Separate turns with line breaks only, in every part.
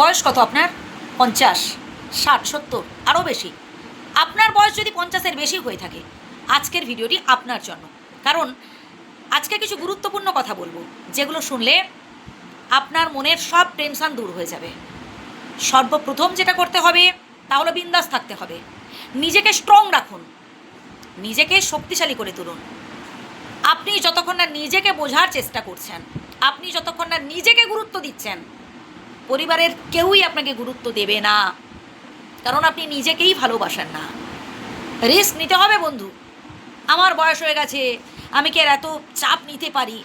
বয়স কত আপনার? পঞ্চাশ, ষাট, সত্তর, আরও বেশি। আপনার বয়স যদি পঞ্চাশের বেশি হয়ে থাকে, আজকের ভিডিওটি আপনার জন্য। কারণ আজকে কিছু গুরুত্বপূর্ণ কথা বলব, যেগুলো শুনলে আপনার মনের সব টেনশন দূর হয়ে যাবে। সর্বপ্রথম যেটা করতে হবে তাহলে বিন্দাস থাকতে হবে। নিজেকে স্ট্রং রাখুন। নিজেকে শক্তিশালী করে তুলুন। আপনি যতক্ষণ না নিজেকে বোঝার চেষ্টা করছেন, আপনি যতক্ষণ না নিজেকে গুরুত্ব দিচ্ছেন পরিবারের কেউই আপনাকে গুরুত্ব দেবে না। কারণ আপনি নিজেকেই ভালোবাসেন না। রিস্ক নিতে হবে বন্ধু। আমার বয়স হয়ে গেছে, আমি কি আর এত চাপ নিতে পারি?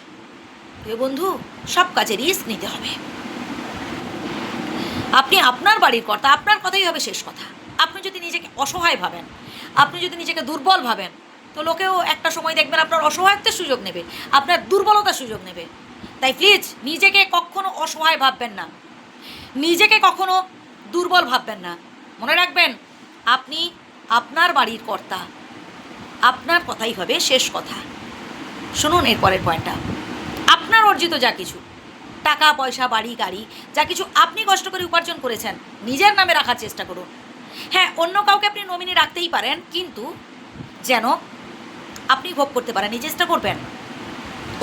বন্ধু, সব কাজে রিস্ক নিতে হবে। আপনি আপনার বাড়ির কর্তা, আপনার কথাই হবে শেষ কথা। আপনি যদি নিজেকে অসহায় ভাবেন, আপনি যদি নিজেকে দুর্বল ভাবেন, তো লোকেও একটা সময় দেখবেন আপনার অসহায়ত্বের সুযোগ নেবে, আপনার দুর্বলতার সুযোগ নেবে। তাই প্লিজ নিজেকে কখনো অসহায় ভাববেন না। নিজেকে কখনো দুর্বল ভাববেন না। মনে রাখবেন, আপনি আপনার বাড়ির কর্তা। আপনার কথাই হবে শেষ কথা। শুনুন এর পরের পয়েন্টটা আপনার অর্জিত যা কিছু, টাকা, পয়সা, বাড়ি, গাড়ি, যা কিছু আপনি কষ্ট করে উপার্জন করেছেন, নিজের নামে রাখার চেষ্টা করুন। হ্যাঁ অন্য কাউকে আপনি নমিনি রাখতেই পারেন, কিন্তু যেন আপনি ভোগ করতে পারেন এই চেষ্টা করবেন।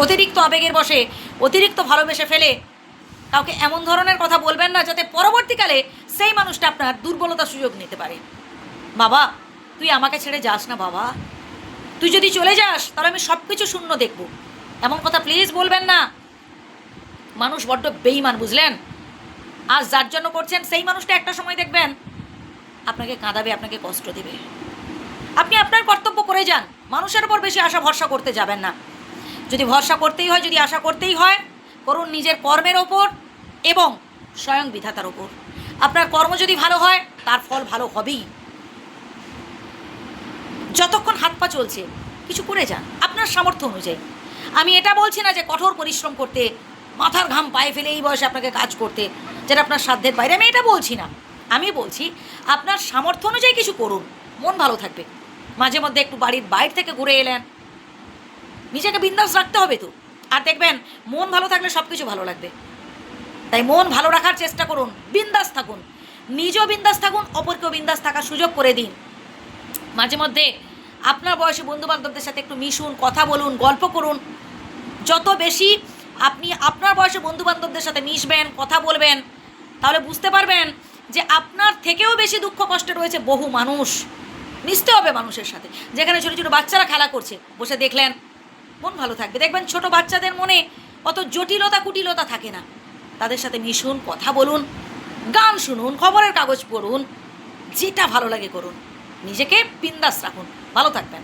অতিরিক্ত আবেগের বসে, অতিরিক্ত ভালোবেসে ফেলে কাউকে এমন ধরনের কথা বলবেন না যাতে পরবর্তীকালে সেই মানুষটা আপনার দুর্বলতার সুযোগ নিতে পারে। বাবা, তুই আমাকে ছেড়ে যাস না বাবা। তুই যদি চলে যাস, তাহলে আমি সব কিছু শূন্য দেখব। এমন কথা প্লিজ বলবেন না। মানুষ বড্ড বেইমান বুঝলেন? আজ যার জন্য করছেন, সেই মানুষটা একটা সময় দেখবেন, আপনাকে কাঁদাবে, আপনাকে কষ্ট দেবে। আপনি আপনার কর্তব্য করে যান। মানুষের ওপর বেশি আশা ভরসা করতে যাবেন না। যদি ভরসা করতেই হয়, যদি আশা করতেই হয় করুন নিজের কর্মের ওপর এবং স্বয়ং বিধাতার ওপর। আপনার কর্ম যদি ভালো হয়, তার ফল ভালো হবেই। যতক্ষণ হাত পা চলছে, কিছু করে যান, আপনার সামর্থ্য অনুযায়ী। আমি এটা বলছি না যে কঠোর পরিশ্রম করতে, মাথার ঘাম পায়ে ফেলে এই বয়সে আপনাকে কাজ করতে যেটা আপনার সাধ্যের বাইরে। আমি এটা বলছি না। আমি বলছি, আপনার সামর্থ্য অনুযায়ী কিছু করুন, মন ভালো থাকবে। মাঝে মধ্যে একটু বাড়ির বাইরে থেকে ঘুরে এলেন। নিজেকে বিন্দাস রাখতে হবে তো। আর দেখবেন, মন ভালো থাকলে সব কিছু ভালো লাগবে। তাই মন ভালো রাখার চেষ্টা করুন, বিন্দাস থাকুন। নিজেও বিন্দাস থাকুন, অপরকেও বিন্দাস থাকার সুযোগ করে দিন। মাঝে মধ্যে আপনার বয়সী বন্ধু বান্ধবদের সাথে একটু মিশুন, কথা বলুন, গল্প করুন। যত বেশি আপনি আপনার বয়সে বন্ধু বান্ধবদের সাথে মিশবেন, কথা বলবেন, তাহলে বুঝতে পারবেন যে আপনার থেকেও বেশি দুঃখ কষ্টে রয়েছে বহু মানুষ। মিশতে হবে মানুষের সাথে। যেখানে ছোটো ছোটো বাচ্চারা খেলা করছে, বসে দেখলেন মন ভালো থাকবে। দেখবেন ছোট বাচ্চাদের মনে অত জটিলতা, কুটিলতা থাকে না। তাদের সাথে মিশুন, কথা বলুন, গান শুনুন, খবরের কাগজ পড়ুন, যেটা ভালো লাগে করুন। নিজেকে বিন্দাস রাখুন। ভালো থাকবেন।